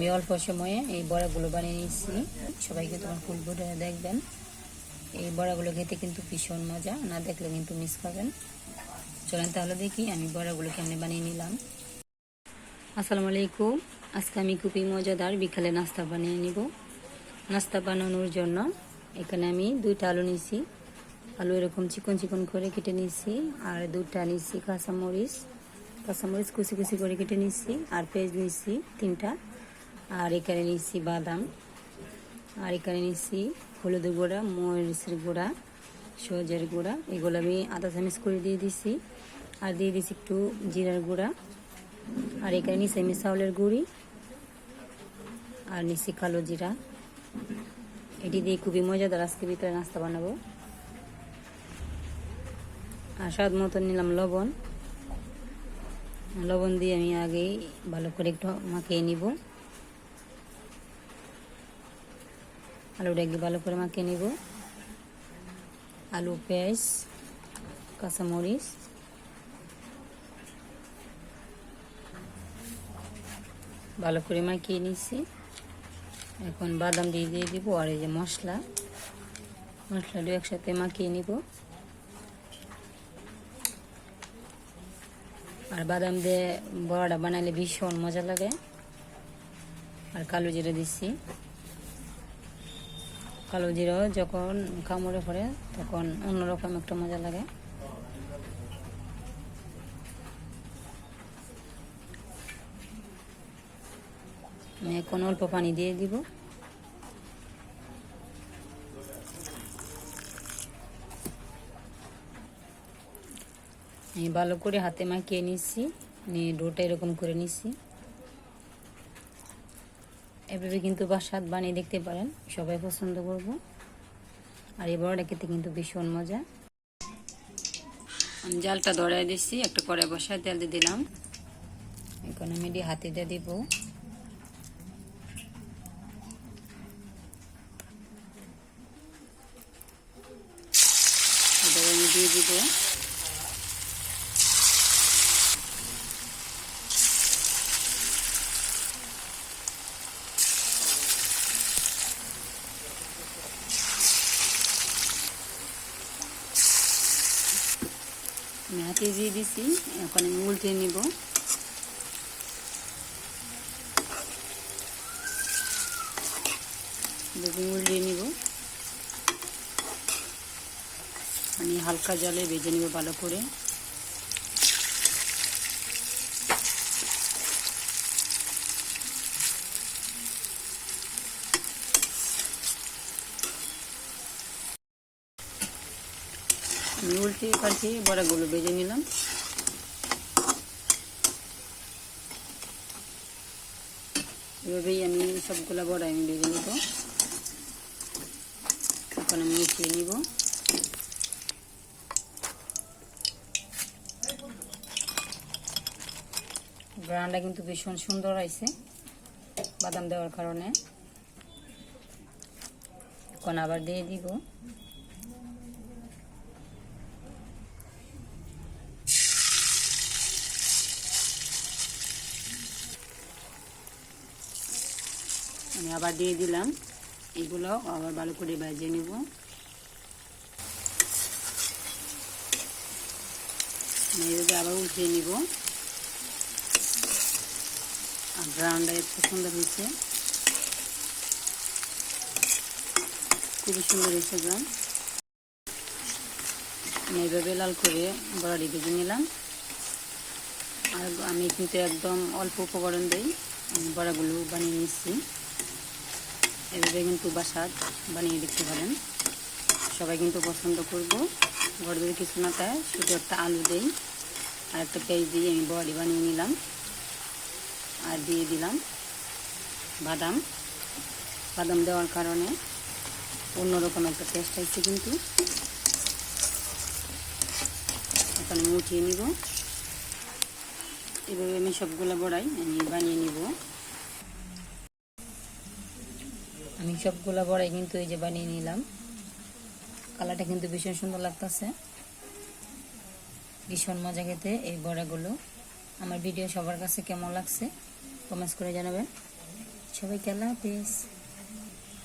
আমি অল্প সময়ে এই বড়াগুলো বানিয়ে নিয়েছি। সবাইকে তোমার ফুল ফুটে দেখবেন। এই বড়াগুলো খেতে কিন্তু ভীষণ মজা, না দেখলে কিন্তু মিস করবেন চলেন তাহলে দেখি আমি বড়াগুলো কেমনে বানিয়ে নিলাম। আসসালামু আলাইকুম। আজকে আমি খুবই মজাদার বিকালে নাস্তা বানিয়ে নিব। নাস্তা বানানোর জন্য এখানে আমি দুইটা আলু নিয়েছি। আলু এরকম চিকন চিকন করে কেটে নিয়েছি, আর দুটা নিয়েছি কাঁচামরিচ। কাঁচামরিচ কুচি কুচি করে কেটে নিয়েছি, আর পেঁয়াজ নিয়েছি, তিনটা। আর এখানে নিচ্ছি বাদাম, আর এখানে নিচ্ছি হলুদের গুঁড়া, মরিচের গুঁড়া, সজের গুঁড়া, এগুলো আমি আদা চামচ করে দিয়ে দিছি আর দিয়ে দিছি একটু জিরার গুঁড়া। আর এখানে নিচে আমি চাউলের গুঁড়ি, আর নিচে কালো জিরা। এটি দিয়ে খুবই মজাদার আজকে ভিতরে নাস্তা বানাবো। আর স্বাদ মতন নিলাম লবণ। লবণ দিয়ে আমি আগেই ভালো করে একটু মাখিয়ে নিব। আলুটাকে ভালো করে মাখিয়ে নিব। আলু, পেঁয়াজ, কাঁচামরিচ। ভালো করে মাখিয়ে নিচ্ছি। এখন বাদাম দিয়ে দিয়ে দিব আর এই যে মশলা। মশলাটা একসাথে মাখিয়ে নিব। আর বাদাম দিয়ে বড়াটা বানালে ভীষণ মজা লাগে। আর কালো জিরা দিচ্ছি। কালো জিরো যখন কামড়ে পড়ে, তখন অন্যরকম একটা মজা লাগে। এখন অল্প পানি দিয়ে দিব। ভালো করে হাতে মাখিয়ে নিচ্ছি নিয়ে ডোটা এরকম করে নিচ্ছি এভাবে কিন্তু বাসাত বানিয়ে দেখতে পারেন। সবাই পছন্দ করব। আর এই বড়টা খেতে কিন্তু ভীষণ মজা। আমি জালটা ধরাই দিচ্ছি একটা করে বসায় তেল দিয়ে দিলাম। এখন আমি দিয়ে হাতে দিয়ে দিব। দিয়ে দিব। আমি হাতে দিয়ে দিছি, এখন আমি উল্টে নিব। মূল উল্টে নিব। আমি হালকা জলে ভেজে নিব ভালো করে। আমি পাল্টে বড়াগুলো ভেজে নিলাম। এভাবেই আমি সবগুলা বড়া আমি বেজে নিব। এখন আমি মিশিয়ে নিব। গ্রানটা কিন্তু ভীষণ সুন্দর হয়েছে বাদাম দেওয়ার কারণে। এখন আবার দিয়ে দিব। আবার দিয়ে দিলাম। এগুলো আবার ভালো করে ভেজে নিব। এভাবে আবার উঠিয়ে নিব। আর ব্রাউনটা একটু সুন্দর হয়েছে। খুবই সুন্দর হয়েছে গ্রাউন্ড। আমি এইভাবে লাল করে বড়াটি ভেজে নিলাম। আর আমি কিন্তু একদম অল্প উপকরণ দিই। বড়াগুলো বানিয়ে নিচ্ছি। এভাবে কিন্তু বাসাত বানিয়ে দেখতে পারেন। সবাই কিন্তু পছন্দ করব। ঘর কিছু না পায় শুধু একটা আলু দেই আর একটা পেঁয়াজ দিয়ে আমি বড়ি বানিয়ে নিলাম আর দিয়ে দিলাম বাদাম। বাদাম দেওয়ার কারণে অন্যরকম একটা টেস্ট আসছে কিন্তু। এখন আমি উঠিয়ে নিব। এভাবে আমি সবগুলো বড়াই আমি বানিয়ে নিব। আমি সবগুলা বড়াই কিন্তু এই যে বানিয়ে নিলাম। কালারটা কিন্তু ভীষণ সুন্দর লাগতেছে। ভীষণ মজা খেতে এই বড়াগুলো। আমার ভিডিও সবার কাছে কেমন লাগছে কমেন্টস করে জানাবেন। সবাই কেলা হাফিজ।